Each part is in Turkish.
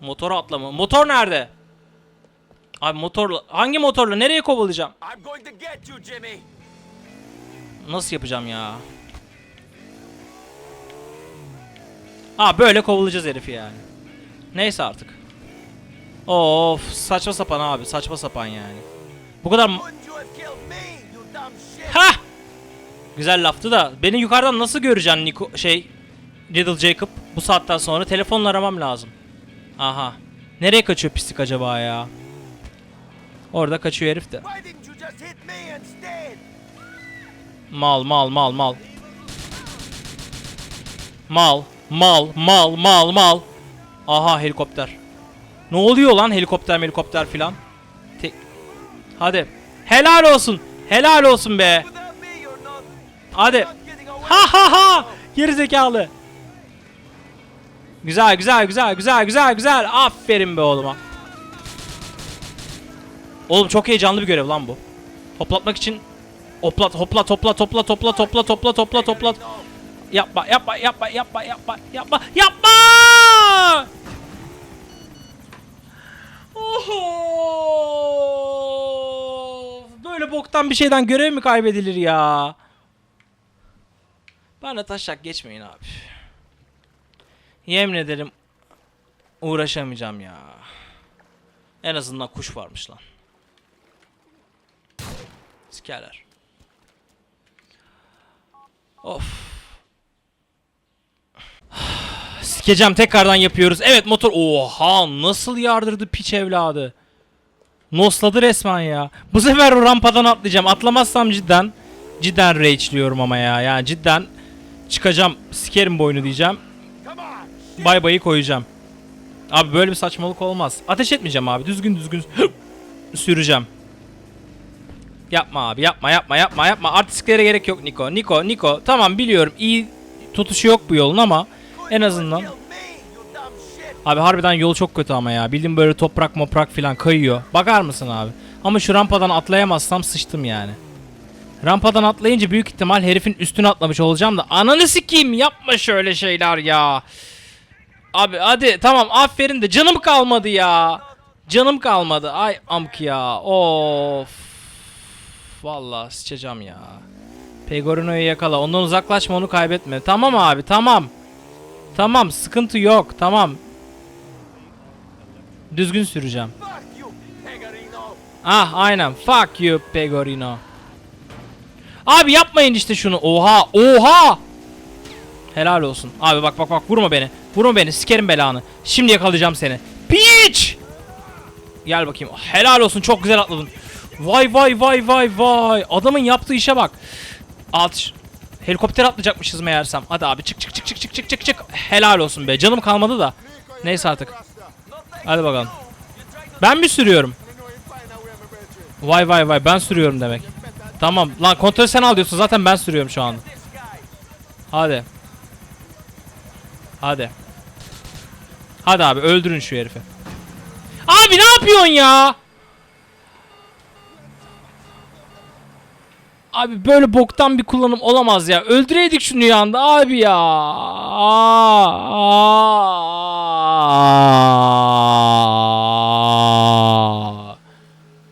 Motora atlama. Motor nerede? Abi motorla hangi motorla nereye kovalayacağım? Nasıl yapacağım ya? Ha böyle kovalayacağız herifi yani. Neyse artık. Of saçma sapan abi saçma sapan yani. Bu kadar? Ha! Güzel laftı da beni yukarıdan nasıl göreceksin Nico şey Little Jacob bu saatten sonra telefonla aramam lazım. Aha. Nereye kaçıyor pislik acaba ya? Orada kaçıyor herif de. Mal mal mal mal. Mal mal mal mal mal. Aha helikopter. Ne oluyor lan helikopter helikopter filan? Te- Hadi. Helal olsun. Helal olsun be. Hadi. Ha ha ha. Geri zekalı. Güzel güzel güzel güzel güzel güzel. Aferin be oğluma. Oğlum çok heyecanlı bir görev lan bu. Hoplatmak için hoplat hoplat hoplat hoplat hoplat hoplat hoplat hoplat hoplat. Yapma yapma yapma yapma yapma yapma yapma. Oho! Böyle boktan bir şeyden görev mi kaybedilir ya? Bana taşak geçmeyin abi. Yemin ederim uğraşamayacağım ya. En azından kuş varmış lan. Sikerler. Of. Sikeceğim tekrardan yapıyoruz. Evet motor. Oha nasıl yardırdı piç evladı. Nosladı resmen ya. Bu sefer o rampadan atlayacağım. Atlamazsam cidden cidden rage'liyorum ama ya. Yani cidden çıkacağım sikerim boynu diyeceğim. Bay bayı koyacağım. Abi böyle bir saçmalık olmaz. Ateş etmeyeceğim abi. Düzgün düzgün süreceğim. Yapma abi yapma yapma yapma yapma. Artistlere gerek yok Niko. Niko Niko. Tamam biliyorum iyi tutuşu yok bu yolun ama en azından. Abi harbiden yol çok kötü ama ya. Bildiğin böyle toprak moprak filan kayıyor. Bakar mısın abi? Ama şu rampadan atlayamazsam sıçtım yani. Rampadan atlayınca büyük ihtimal herifin üstüne atlamış olacağım da ananı sikeyim yapma şöyle şeyler ya. Abi hadi tamam aferin de canım kalmadı ya. Canım kalmadı. Ay amk ya. Of. Vallahi sıçacağım ya. Pegorino'yu yakala. Ondan uzaklaşma onu kaybetme. Tamam abi tamam. Tamam sıkıntı yok tamam. Düzgün süreceğim. Ah aynen. Fuck you Pegorino. Abi yapmayın işte şunu. Oha oha. Helal olsun. Abi bak bak bak vurma beni. Vurma beni sikerim belanı. Şimdi yakalayacağım seni. Piç. Gel bakayım. Helal olsun çok güzel atladın. Vay vay vay vay vay. Adamın yaptığı işe bak. Alt. Helikopter atlayacakmışız meğersem. Hadi abi çık çık çık çık çık çık çık çık. Helal olsun be. Canım kalmadı da. Neyse artık. Hadi bakalım. Ben mi sürüyorum? Vay vay vay ben sürüyorum demek. Tamam lan kontrolü sen al diyorsun zaten ben sürüyorum şu anda. Hadi. Hadi. Hadi abi öldürün şu herifi. Abi ne yapıyorsun ya? Abi böyle boktan bir kullanım olamaz ya. Öldüreydik şunu yanda abi ya. Aa.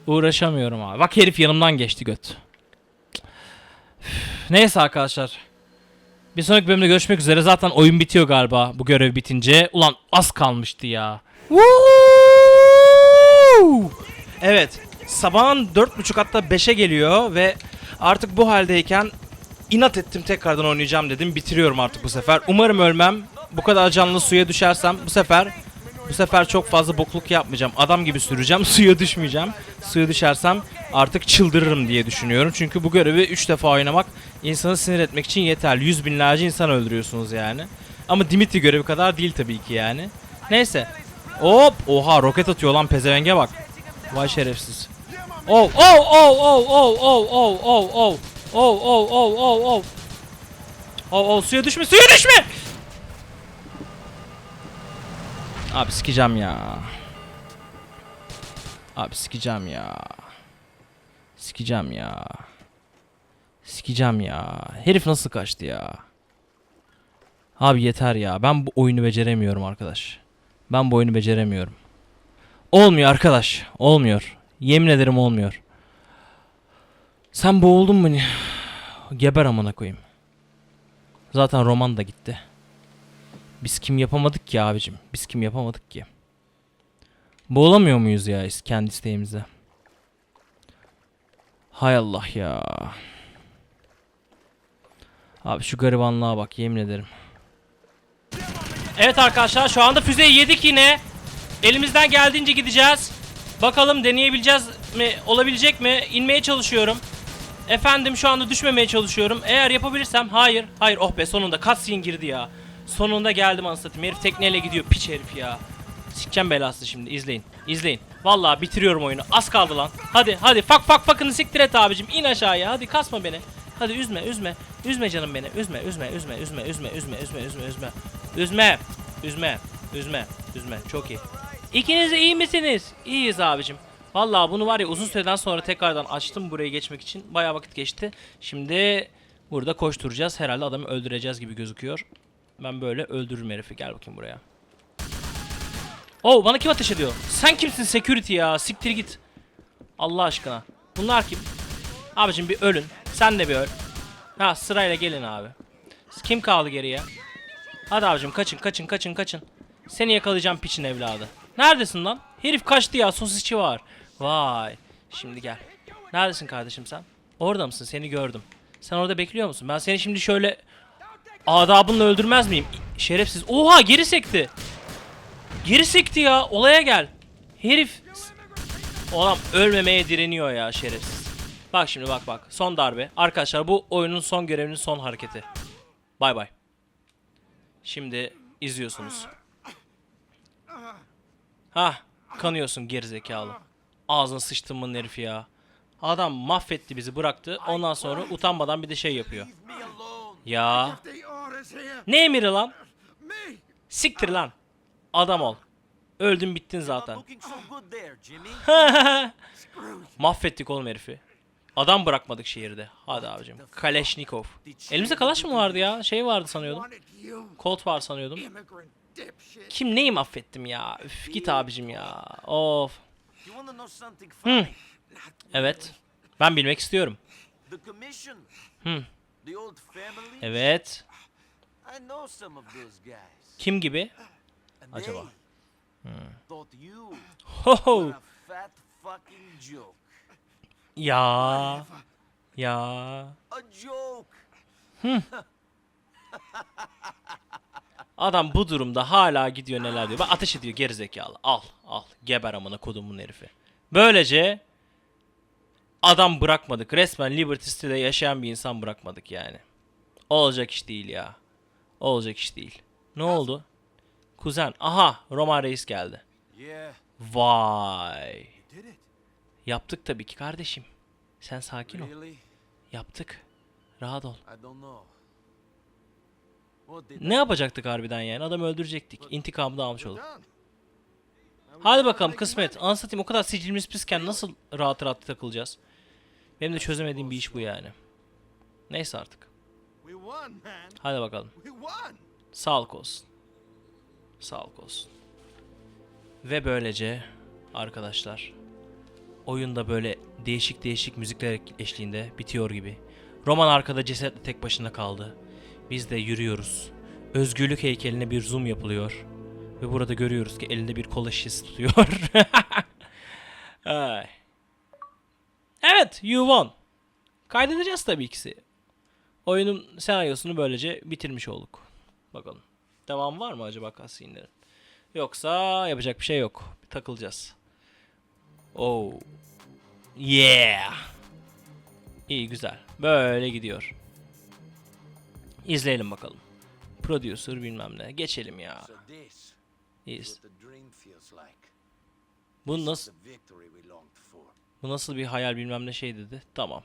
Uğraşamıyorum abi. Bak herif yanımdan geçti göt. Üf, Neyse arkadaşlar. Bir sonraki bölümde görüşmek üzere. Zaten oyun bitiyor galiba bu görev bitince. Ulan az kalmıştı ya. Woo! Evet. Sabahın 4.30 hatta 5'e geliyor ve artık bu haldeyken inat ettim tekrardan oynayacağım dedim. Bitiriyorum artık bu sefer. Umarım ölmem. Bu kadar canlı suya düşersem bu sefer bu sefer çok fazla bokluk yapmayacağım. Adam gibi süreceğim. Suya düşmeyeceğim. Suya düşersem artık çıldırırım diye düşünüyorum. Çünkü bu görevi 3 defa oynamak insanı sinir etmek için yeterli. Yüz binlerce insan öldürüyorsunuz yani. Ama Dimitri görevi kadar değil tabii ki yani. Neyse. Hop! Oha roket atıyor lan pezevenge bak. Vay şerefsiz. Oh oh oh oh oh oh oh oh oh oh oh oh oh oh Oh oh suya düşme suya düşme. Abi sikeceğim ya. Abi sikeceğim ya. Sikeceğim ya. Sikeceğim ya. Herif nasıl kaçtı ya? Abi yeter ya. Ben bu oyunu beceremiyorum arkadaş. Ben bu oyunu beceremiyorum. Olmuyor arkadaş. Olmuyor. Yemin ederim olmuyor. Sen boğuldun mu? Geber amına koyayım. Zaten roman da gitti. Biz kim yapamadık ki abicim? Biz kim yapamadık ki? Boğulamıyor muyuz ya kendi isteğimize? Hay Allah ya. Abi şu garibanlığa bak yemin ederim. Evet arkadaşlar şu anda füzeyi yedik yine. Elimizden geldiğince gideceğiz. Bakalım deneyebileceğiz mi? Olabilecek mi? İnmeye çalışıyorum. Efendim şu anda düşmemeye çalışıyorum. Eğer yapabilirsem hayır. Hayır oh be sonunda cutscene girdi ya. Sonunda geldim anasını satayım. Herif tekneyle gidiyor piç herif ya. Sikeceğim belası şimdi izleyin. İzleyin. Vallahi bitiriyorum oyunu. Az kaldı lan. Hadi hadi fak fak fakını siktir et abicim. İn aşağıya. Hadi kasma beni. Hadi üzme üzme. Üzme canım beni. Üzme üzme üzme üzme üzme üzme üzme üzme üzme. Üzme. Üzme. Üzme. Üzme. Çok iyi. İkiniz de iyi misiniz? İyiyiz abicim. Vallahi bunu var ya uzun süreden sonra tekrardan açtım buraya geçmek için. Bayağı vakit geçti. Şimdi burada koşturacağız. Herhalde adamı öldüreceğiz gibi gözüküyor. Ben böyle öldürürüm herifi. Gel bakayım buraya. Oh bana kim ateş ediyor? Sen kimsin security ya? Siktir git. Allah aşkına. Bunlar kim? Abicim bir ölün. Sen de bir öl. Ha sırayla gelin abi. Kim kaldı geriye? Hadi abicim kaçın kaçın kaçın kaçın. Seni yakalayacağım piçin evladı. Neredesin lan? Herif kaçtı ya sosisçi var. Vay. Şimdi gel. Neredesin kardeşim sen? Orada mısın? Seni gördüm. Sen orada bekliyor musun? Ben seni şimdi şöyle adabınla öldürmez miyim? Şerefsiz. Oha geri sekti. Geri sekti ya. Olaya gel. Herif. Oğlum ölmemeye direniyor ya şerefsiz. Bak şimdi bak bak. Son darbe. Arkadaşlar bu oyunun son görevinin son hareketi. Bay bay. Şimdi izliyorsunuz. Ha, kanıyorsun gerizekalı. Ağzına sıçtımın herifi ya. Adam mahvetti bizi bıraktı. Ondan sonra utanmadan bir de şey yapıyor. Ya. Ne emiri lan? Siktir lan. Adam ol. Öldün bittin zaten. Mahvettik oğlum herifi. Adam bırakmadık şehirde. Hadi abicim. Kalashnikov. Elimizde kalaş mı vardı ya? Şey vardı sanıyordum. Kolt var sanıyordum. Kim neyim affettim ya? Üf git abicim ya. Of. Hmm. Evet. Ben bilmek istiyorum. Hmm. Evet. Kim gibi? Acaba. Hmm. Ho ho. Ya. Ya. A joke. Adam bu durumda hala gidiyor neler diyor. Bak ateş ediyor gerizekalı. Al al. Geber amına kodumun herifi. Böylece adam bırakmadık. Resmen Liberty City'de yaşayan bir insan bırakmadık yani. Olacak iş değil ya. Olacak iş değil. Ne oldu? Kuzen. Aha Roman Reis geldi. Vay. Yaptık tabii ki kardeşim. Sen sakin ol. Yaptık. Rahat ol. Ne yapacaktık harbiden yani? Adamı öldürecektik. İntikamını da almış olduk. Hadi bakalım kısmet. Anlatayım o kadar sicilimiz pisken nasıl rahat rahat takılacağız? Benim de çözemediğim bir iş bu yani. Neyse artık. Hadi bakalım. Sağlık olsun. Sağlık olsun. Ve böylece arkadaşlar oyunda böyle değişik değişik müzikler eşliğinde bitiyor gibi. Roman arkada cesetle tek başına kaldı. Biz de yürüyoruz. Özgürlük heykeline bir zoom yapılıyor. Ve burada görüyoruz ki elinde bir kola şişesi tutuyor. Evet, you won. Kaydedeceğiz tabii ki. Oyunun senaryosunu böylece bitirmiş olduk. Bakalım. Devam var mı acaba cutscene'lerin? Yoksa yapacak bir şey yok. Takılacağız. Oh. Yeah. İyi güzel. Böyle gidiyor. İzleyelim bakalım. Producer bilmem ne. Geçelim ya. İyiyiz. Bu nasıl, bu nasıl bir hayal bilmem ne şey dedi. Tamam.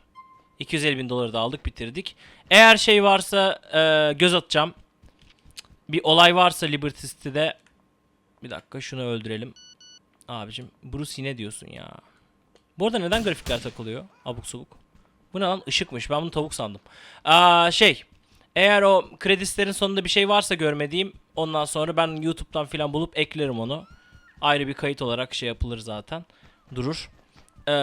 250 bin doları da aldık bitirdik. Eğer şey varsa e, göz atacağım. Bir olay varsa Liberty City'de. Bir dakika şunu öldürelim. Abicim Bruce ne diyorsun ya? Bu arada neden grafikler takılıyor? Abuk subuk. Bu ne lan? Işıkmış. Ben bunu tavuk sandım. Aa, şey. Eğer o kredislerin sonunda bir şey varsa görmediğim ondan sonra ben YouTube'dan falan bulup eklerim onu. Ayrı bir kayıt olarak şey yapılır zaten. Durur. Ee,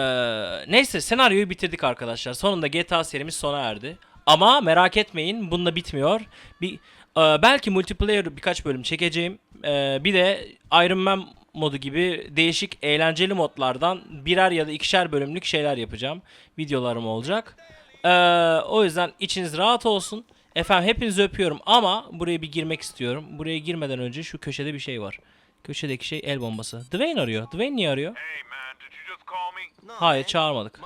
neyse senaryoyu bitirdik arkadaşlar. Sonunda GTA serimiz sona erdi. Ama merak etmeyin bununla bitmiyor. Bir e, belki multiplayer birkaç bölüm çekeceğim. Ee, bir de Iron Man modu gibi değişik eğlenceli modlardan birer ya da ikişer bölümlük şeyler yapacağım. Videolarım olacak. Ee, o yüzden içiniz rahat olsun. Efendim hepinizi öpüyorum ama buraya bir girmek istiyorum. Buraya girmeden önce şu köşede bir şey var. Köşedeki şey el bombası. Dwayne arıyor. Dwayne niye arıyor? Hey man, did you just call me? No, Hayır çağırmadık.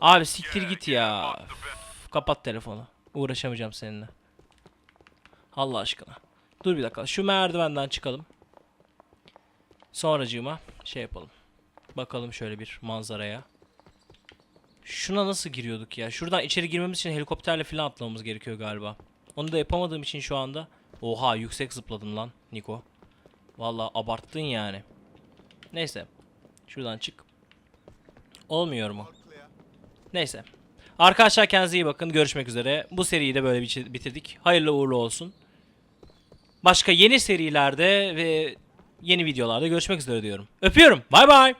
Abi siktir git ya. Üf, Kapat telefonu. Uğraşamayacağım seninle. Allah aşkına. Dur bir dakika. Şu merdivenden çıkalım. Sonracığıma şey yapalım. Bakalım şöyle bir manzaraya. Şuna nasıl giriyorduk ya? Şuradan içeri girmemiz için helikopterle falan atlamamız gerekiyor galiba. Onu da yapamadığım için şu anda. Oha yüksek zıpladım lan Niko. Vallahi abarttın yani. Neyse. Şuradan çık. Olmuyor mu? Neyse. Arkadaşlar kendinize iyi bakın. Görüşmek üzere. Bu seriyi de böyle bitirdik. Hayırlı uğurlu olsun. Başka yeni serilerde ve yeni videolarda görüşmek üzere diyorum. Öpüyorum. Bay bay.